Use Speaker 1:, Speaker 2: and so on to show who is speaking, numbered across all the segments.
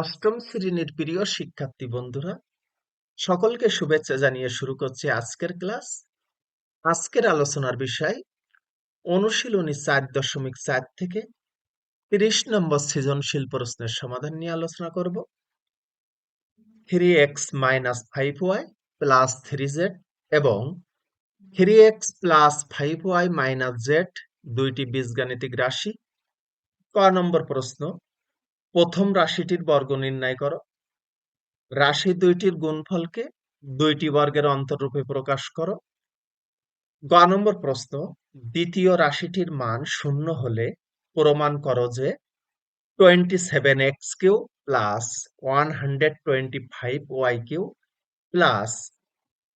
Speaker 1: অষ্টম শ্রেণির প্রিয় শিক্ষার্থী বন্ধুরা, সকলকে শুভেচ্ছা জানিয়ে শুরু করছি আজকের ক্লাস। আজকের আলোচনার বিষয়, অনুশীলনী চার দশমিক চার থেকে তিরিশ নম্বর সৃজনশীল প্রশ্নের সমাধান নিয়ে আলোচনা করব। Three x minus five y plus three z এবং three x plus five y minus z দুইটি বীজগাণিতিক রাশি। ক নম্বর প্রশ্ন প্রথম রাশিটির বর্গ নির্ণয় করো। রাশি দুইটির গুণফলকে দুইটি বর্গের অন্তররূপে প্রকাশ করো। গ নম্বর প্রশ্ন, দ্বিতীয় রাশিটির মান শূন্য হলে প্রমাণ করো যে twenty seven x cube plus one hundred twenty five y cube plus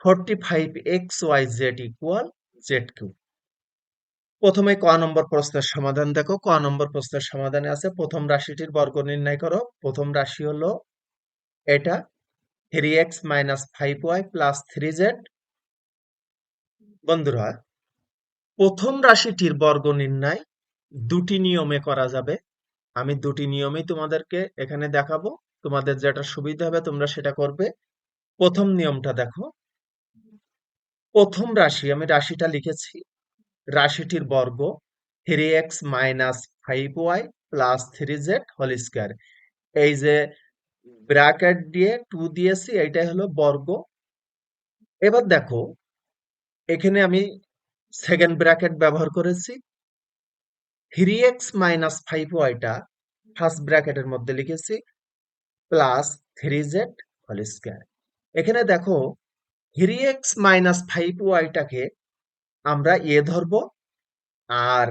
Speaker 1: forty five x y z equal z cube প্রথমে ক নম্বর প্রশ্নের সমাধান দেখো। ক নম্বর প্রশ্নের সমাধানে আছে, প্রথম রাশিটির বর্গ নির্ণয় করো। প্রথম রাশি হলো এটা three x minus five y plus three z বন্ধুরা, প্রথম রাশিটির বর্গ নির্ণয় দুটি নিয়মে করা যাবে। আমি দুটি নিয়মেই তোমাদেরকে এখানে দেখাবো। তোমাদের যেটা সুবিধা হবে তোমরা সেটা করবে। প্রথম নিয়মটা দেখো। প্রথম রাশি, আমি রাশিটা লিখেছি। রাশিটির বর্গ three x minus five y plus three z whole square এই যে ব্র্যাকেট দিয়ে টু দিয়েছি, এইটাই হলো বর্গ। এবার দেখো, এখানে আমি সেকেন্ড ব্র্যাকেট ব্যবহার করেছি। থ্রি এক্স মাইনাস ফাইভ ওয়াইটা ফার্স্ট ব্র্যাকেটের মধ্যে লিখেছি plus three Z whole square এখানে দেখো থ্রি এক্স মাইনাস ফাইভ ওয়াইটাকে আমরা এ ধরবো আর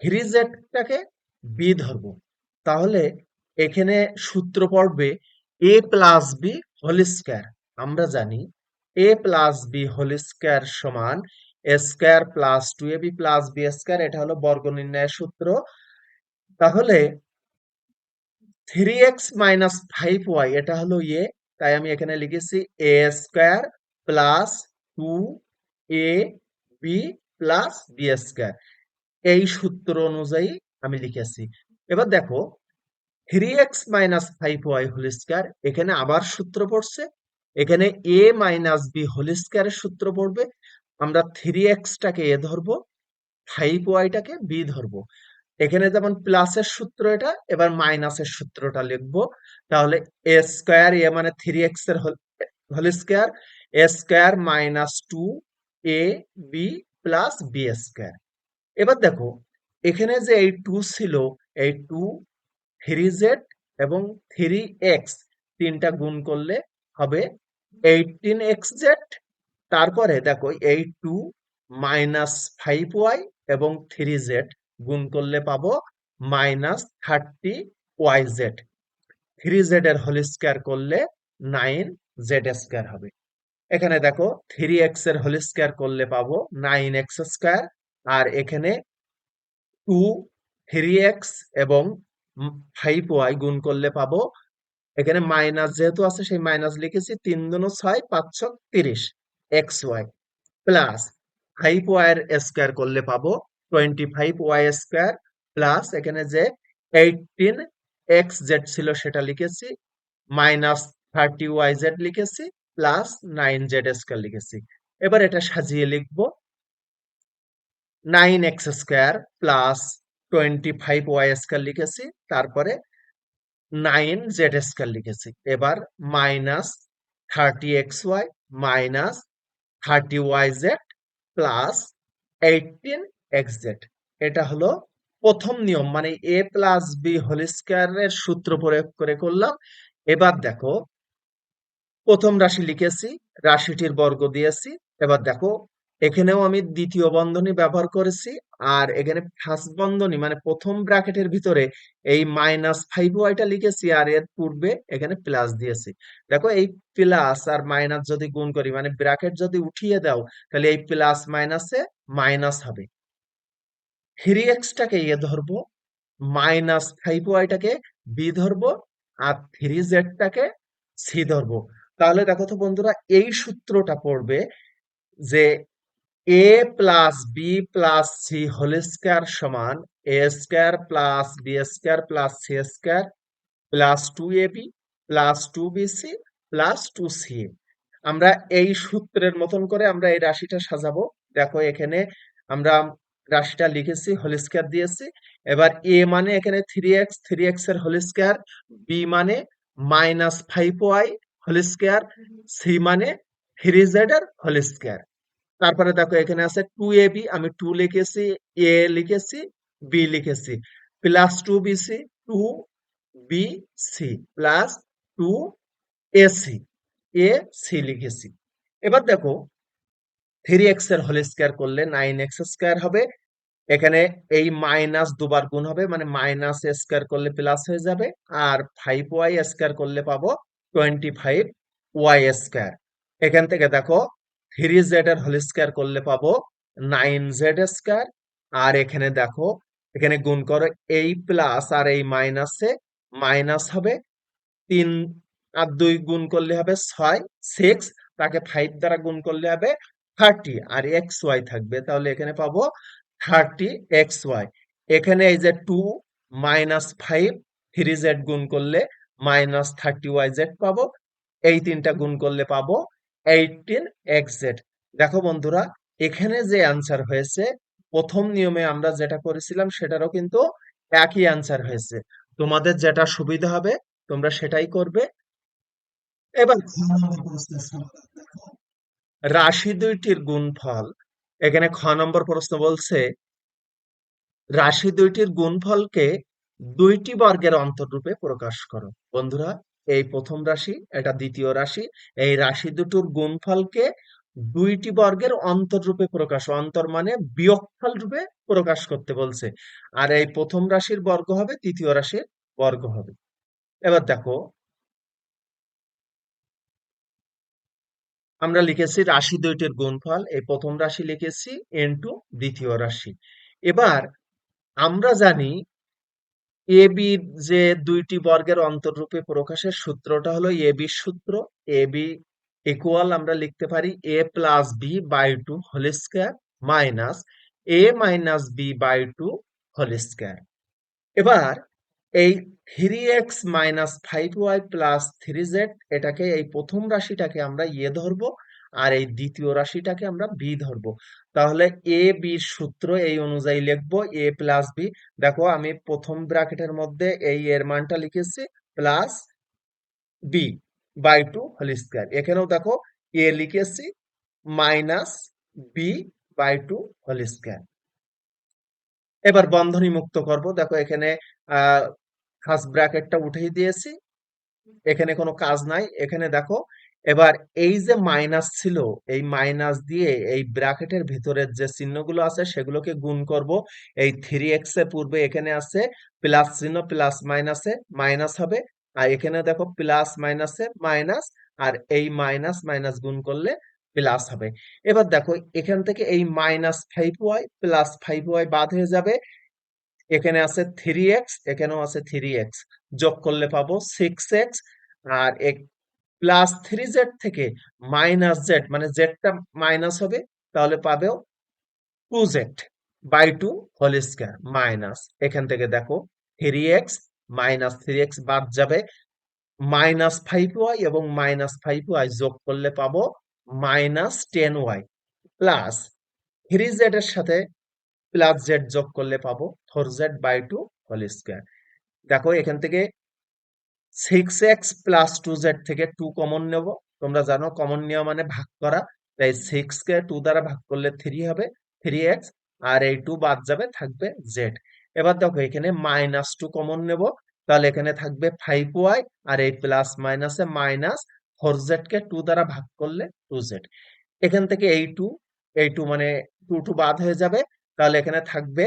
Speaker 1: থ্রি জেডটাকে বি ধরবো। তাহলে এখানে সূত্র পড়বে a plus b whole square আমরা জানি a plus b whole square সমান a square plus two a b plus b square এটা হলো বর্গ নির্ণয়ের সূত্র। তাহলে three x minus five y এটা হলো এ তাই আমি এখানে লিখেছি a square plus two a b plus b square এই সূত্র অনুযায়ী আমি লিখেছি। এবার দেখো three x minus five y whole square এখানে আবার সূত্র পড়ছে, এখানে এ মাইনাস বি হোল স্কোয়ারের সূত্র পড়বে, আমরা থ্রি এক্সটাকে এ ধরবো ফাইভ ওয়াইটাকে বি ধরবো। এখানে যেমন প্লাসের সূত্র এটা, এবার মাইনাসের সূত্রটা লিখব। তাহলে এ স্কোয়ার এ মানে থ্রি এক্সের whole square a square minus two a b plus b square এবার দেখো, এখানে যে এই টু ছিল, এই টু থ্রি জেড এবং থ্রি এক্স তিনটা গুণ করলে হবে এইটিন এক্স জেড তারপরে দেখো, এই টু মাইনাস ফাইভ ওয়াই এবং থ্রি জেড গুণ করলে পাবো minus thirty y z three z এর হোল স্কোয়ার করলে নাইন জেড স্কোয়ার হবে। এখানে দেখো থ্রি এক্সের হোল স্কোয়ার করলে পাবো নাইন এক্স স্কোয়ার আর এখানে টু থ্রি এক্স এবং ফাইভ ওয়াই গুণ করলে পাবো। এখানে মাইনাস যেহেতু আছে, সেই মাইনাস লিখেছি তিন দুনো ছয় পাঁচশো তিরিশ x y plus five y এর স্কোয়ার করলে পাবো twenty five y square plus এখানে যে এইটিন এক্স জেড ছিল সেটা লিখেছি মাইনাস থার্টি ওয়াই জেড লিখেছি প্লাস নাইন জেড স্কোয়ার লিখেছি এবার এটা সাজিয়ে লিখব। Nine x square plus twenty five y square লিখেছি তারপরে নাইন জেড স্কোয়ার লিখেছি এবার minus thirty x y minus thirty y z plus eighteen x z এটা হলো প্রথম নিয়ম মানে এ প্লাস বি হোল স্কোয়ারের সূত্র প্রয়োগ করে করলাম। এবার দেখো প্রথম রাশি লিখেছি, রাশিটির বর্গ দিয়েছি। এবার দেখো, এখানেও আমি দ্বিতীয় বন্ধনী ব্যবহার করেছি আর এখানে ফার্স্ট বন্ধনী মানে প্রথম ব্র্যাকেটের ভিতরে এই মাইনাস ফাইভ ওয়াইটা লিখেছি আর এর পূর্বে এখানে প্লাস দিয়েছি। দেখো, এই প্লাস আর মাইনাস যদি গুণ করি মানে ব্র্যাকেট যদি উঠিয়ে দাও, তাহলে এই প্লাস মাইনাসে মাইনাস হবে। থ্রি এক্সটাকে এ ধরবো মাইনাস ফাইভ ওয়াইটাকে বি ধরবো আর থ্রি জেডটাকে সি ধরবো। তাহলে দেখো তো বন্ধুরা, এই সূত্রটা পড়বে যে a plus b plus c whole square সমান a square plus b square plus c square plus two a b plus two b c plus two c আমরা এই সূত্রের মতন করে আমরা এই রাশিটা সাজাবো। দেখো এখানে আমরা রাশিটা লিখেছি হোল স্কয়ার দিয়েছি। এবার এ মানে এখানে থ্রি এক্স থ্রি এক্সের হোল স্কয়ার বি মানে minus five y whole square c মানে থ্রি জেড হোল স্কয়ার তারপরে দেখো এখানে আছে টু এ বি আমি টু লিখেছি এ লিখেছি বি লিখেছি। Plus two b c two b c plus two a c a c লিখেছি। এবার দেখো থ্রি এক্সের হোল স্কয়ার করলে নাইন এক্স স্কয়ার হবে। এখানে এই মাইনাস দুবার গুণ হবে মানে মাইনাস স্কয়ার করলে প্লাস হয়ে যাবে আর ফাইভ ওয়াই স্কয়ার করলে পাবো টোয়েন্টি ফাইভ ওয়াই স্কয়ার এখান থেকে দেখো থ্রি জেড এর হোল স্কয়ার করলে পাবো নাইন জেড স্কয়ার আর এখানে দেখো, এখানে গুণ করো এই প্লাস আর এই মাইনাসে মাইনাস হবে তিন, আর দুই গুণ করলে হবে ছয় সিক্স তাকে ফাইভ দ্বারা গুণ করলে হবে থার্টি আর এক্স ওয়াই থাকবে, তাহলে এখানে পাবো থার্টি এক্স ওয়াই এখানে এই যে two minus five three z গুণ করলে মাইনাস থার্টি ওয়াই জেড পাবো। এই তিনটা গুণ করলে পাবো এইটিন এক্স জেড দেখো বন্ধুরা, এখানে যে অ্যান্সার হয়েছে, প্রথম নিয়মে আমরা যেটা করেছিলাম সেটারও কিন্তু একই অ্যান্সার হয়েছে। তোমাদের যেটা সুবিধা হবে, তোমরা সেটাই করবে। এবার রাশি দুইটির গুণফল, এখানে খ নম্বর প্রশ্ন বলছে, রাশি দুইটির গুণফলকে দুইটি বর্গের অন্তররূপে প্রকাশ করো। বন্ধুরা, এই প্রথম রাশি, এটা দ্বিতীয় রাশি, এই রাশি দুটোর গুণফলকে দুইটি বর্গের অন্তররূপে প্রকাশ, অন্তর মানে বিয়োগফল রূপে প্রকাশ করতে বলছে। আর এই প্রথম রাশির বর্গ হবে, তৃতীয় রাশির বর্গ হবে। এবার দেখো, আমরা লিখেছি রাশি দুইটির গুণফল, এই প্রথম রাশি লিখেছি ইন্টু দ্বিতীয় রাশি। এবার আমরা জানি এ বি যে দুইটি বর্গের অন্তররূপে প্রকাশের সূত্রটা হলো এ বি সূত্র। এ বি ইকুয়াল আমরা লিখতে পারি a plus b by two whole square minus a minus b by two whole square এবার এই three x minus five y plus three z এটাকে এই প্রথম রাশিটাকে আমরা এ ধরবো। আর এই দ্বিতীয় রাশিটাকে আমরা বি ধরবো। তাহলে এ বির সূত্র এই অনুযায়ী লিখব এ প্লাস বি দেখো, আমি প্রথম ব্র্যাকেটের মধ্যে এই এর মানটা লিখেছি plus b by two whole square এখানেও দেখো এ লিখেছি minus b by two whole square এবার বন্ধনী মুক্ত করব। দেখো, এখানে আহ ফার্স্ট ব্র্যাকেটটা উঠিয়ে দিয়েছি। এখানে কোনো কাজ নাই। এখানে দেখো এবার এই যে মাইনাস ছিল, এই মাইনাস দিয়ে এই ব্র্যাকেটের ভিতরের যে চিহ্নগুলো আছে সেগুলোকে গুণ করব। এই থ্রি এক্সের পূর্বে এখানে আছে প্লাস চিহ্ন প্লাস মাইনাসে মাইনাস হবে। আর এখানে দেখো প্লাস মাইনাসে মাইনাস আর এই মাইনাস মাইনাস গুণ করলে প্লাস হবে। এবার দেখো এখান থেকে এই minus five y plus five y বাদ হয়ে যাবে। এখানে আছে থ্রি এক্স এখানেও আছে থ্রি এক্স যোগ করলে পাবো সিক্স এক্স আর প্লাস থ্রি জেড থেকে মাইনাস জেড মানে জেডটা মাইনাস হবে, তাহলে পাবেও two z by two whole square minus. এখান থেকে দেখো, three x minus three x বাদ যাবে, মাইনাস ফাইভ ওয়াই এবং মাইনাস ফাইভ ওয়াই যোগ করলে পাবো minus ten y plus three z এর সাথে প্লাস জেড যোগ করলে পাবো four z by two whole square. দেখো, এখান থেকে six x plus two z থেকে টু কমন নেব। তোমরা জানো কমন নেওয়া মানে ভাগ করা। তাই সিক্স কে টু দ্বারা ভাগ করলে থ্রি হবে থ্রি এক্স আর এই টু বাদ যাবে, থাকবে জেড এবার দেখো এখানে মাইনাস টু কমন নেব। তাহলে এখানে থাকবে ফাইভ ওয়াই আর এই প্লাস মাইনাসে মাইনাস ফোর জেড কে টু দ্বারা ভাগ করলে টু জেড এখান থেকে এই টু এই টু মানে টু টু বাদ হয়ে যাবে। তাহলে এখানে থাকবে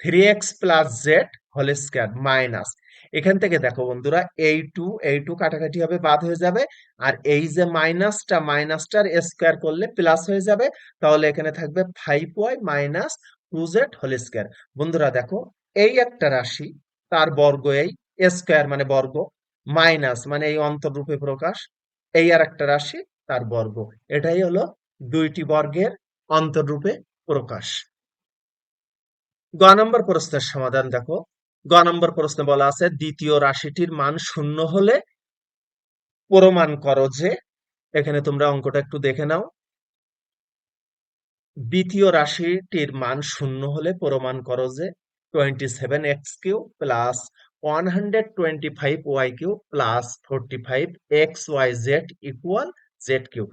Speaker 1: three x plus z whole square minus এখান থেকে দেখো বন্ধুরা, এই টু এই টু কাটাকাটি হবে বাদ হয়ে যাবে। আর এই যে মাইনাসটা মাইনাসটার স্কোয়ার করলে প্লাস হয়ে যাবে। তাহলে এখানে থাকবে five y minus two z whole square বন্ধুরা দেখো, এই একটা রাশি, তার বর্গ এই স্কোয়ার মানে বর্গ মাইনাস মানে এই অন্তররূপে প্রকাশ, এই আর একটা রাশি, তার বর্গ। এটাই হলো দুইটি বর্গের অন্তররূপে প্রকাশ। গ নম্বর প্রশ্নের সমাধান দেখো। গ নম্বর প্রশ্নে বলা আছে, দ্বিতীয় রাশিটির মান শূন্য হলে প্রমাণ করো যে এখানে তোমরা অঙ্কটা একটু দেখে নাও। দ্বিতীয় রাশিটির মান শূন্য হলে প্রমাণ করো যে twenty seven x cube plus one hundred twenty five y cube plus forty five x y z equal z cube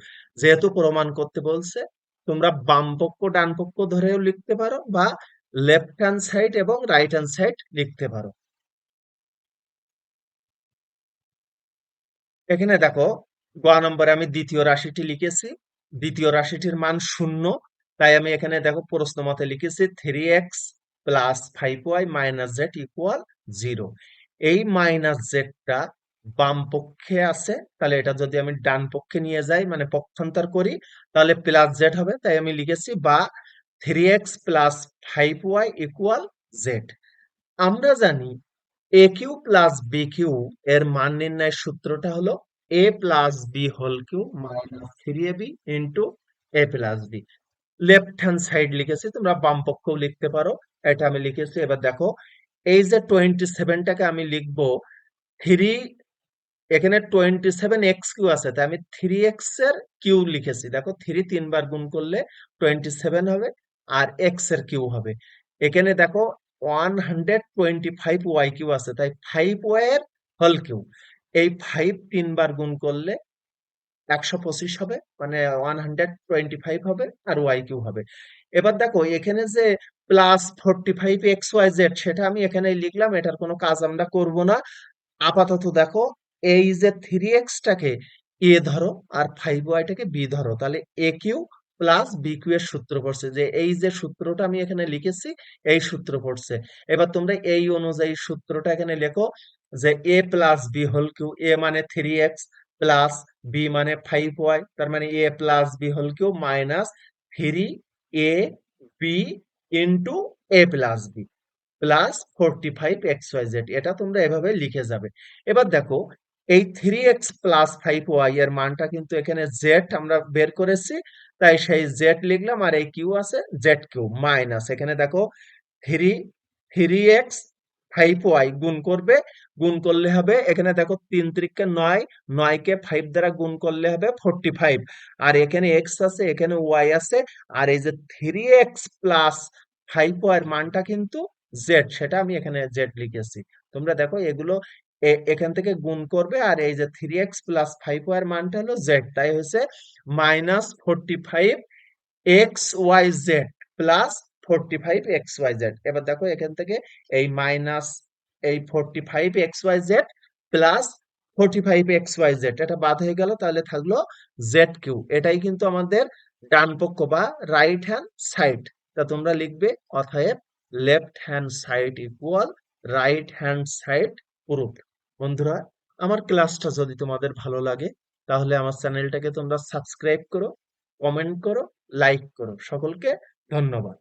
Speaker 1: যেহেতু প্রমাণ করতে বলছে, তোমরা বাম পক্ষ, ডান পক্ষ ধরেও লিখতে পারো বা লেফট হ্যান্ড সাইড এবং রাইট হ্যান্ড সাইড লিখতে পারো। এখানে দেখো, গ নম্বরে আমি দ্বিতীয় রাশিটি লিখেছি। দ্বিতীয় রাশিটির মান শূন্য। তাই আমি এখানে দেখো, প্রশ্ন মতে লিখেছি three x plus five y minus z equal zero এই মাইনাস জেডটা বাম পক্ষে আছে, তাহলে এটা যদি আমি ডান পক্ষে নিয়ে যাই মানে পক্ষান্তর করি, তাহলে প্লাস জেড হবে। তাই আমি লিখেছি বা three x plus five y equal z আমরা জানি a cube plus b cube এর মান নির্ণয়ের সূত্রটা হলো a plus b whole cube minus three a b into a plus b left hand side লিখেছি, তোমরা বাম পক্ষও লিখতে পারো। এটা আমি লিখেছি, এবার দেখো, এই যে টোয়েন্টি সেভেনটাকে আমি লিখব থ্রি এখানে টোয়েন্টি সেভেন এক্স কিউ আছে, তাই আমি থ্রি এক্সের কিউ লিখেছি। দেখো থ্রি তিনবার গুণ করলে টোয়েন্টি সেভেন হবে। আর এক্সের কিউ হবে। এখানে দেখো one hundred twenty five y cube আছে, তাই ফাইভ ওয়াই এর হল কিউ এই ফাইভ তিনবার গুণ করলে একশো পঁচিশ হবে মানে ওয়ান হান্ড্রেড টোয়েন্টি ফাইভ হবে আর ওয়াই কিউ হবে। এবার দেখো, এখানে যে plus forty five X Y Z সেটা আমি এখানে লিখলাম, এটার কোনো কাজ আমরা করব না। আপাতত দেখো, এই যে থ্রি এক্সটাকে এ ধরো আর ফাইভ ওয়াইটাকে বি ধরো, তাহলে A cube plus B cube এর সূত্র পড়ছে। যে এই যে সূত্রটা আমি এখানে লিখেছি, এই সূত্র পড়ছে। এবার তোমরা এই অনুযায়ী সূত্রটা এখানে লেখো যে A plus B whole cube A মানে থ্রি এক্স প্লাস বি মানে ফাইভ ওয়াই তার মানে A plus B whole cube minus three A B into A plus B plus forty five X Y Z এটা তোমরা এভাবে লিখে যাবে। এবার দেখো এই three X plus five Y এর মানটা কিন্তু এখানে জেড আমরা বের করেছি, তাই সেই জেড লিখলাম আর এই কিউ আছে জেড কিউ মাইনাস এখানে দেখো three three X five Y গুণ করবে, গুণ করলে হবে, এখানে দেখো তিন ত্রিককে নয়, নয়কে ফাইভ দ্বারা গুণ করলে হবে ফোরটি ফাইভ আর এখানে এক্স আছে, এখানে ওয়াই আছে, আর এই যে three X plus five Y এর মানটা কিন্তু জেড সেটা আমি এখানে জেড লিখেছি। তোমরা দেখো এগুলো এখান থেকে গুণ করবে আর এই যে three X plus five Y মানটা হলো জেড তাই হচ্ছে minus forty five X Y Z plus forty five X Y Z এবার দেখো এখান থেকে এই মাইনাস এই forty five X Y Z plus forty five X Y Z এটা বাদ হয়ে গেল, তাহলে থাকল জেড কিউ এটাই কিন্তু আমাদের ডান পক্ষ বা রাইট হ্যান্ড সাইড তা তোমরা লিখবে অতএব left hand side equal right hand side proof বন্ধুরা, আমার ক্লাসটা যদি তোমাদের ভালো লাগে, তাহলে আমার চ্যানেলটাকে তোমরা সাবস্ক্রাইব করো, কমেন্ট করো, লাইক করো। সকলকে ধন্যবাদ।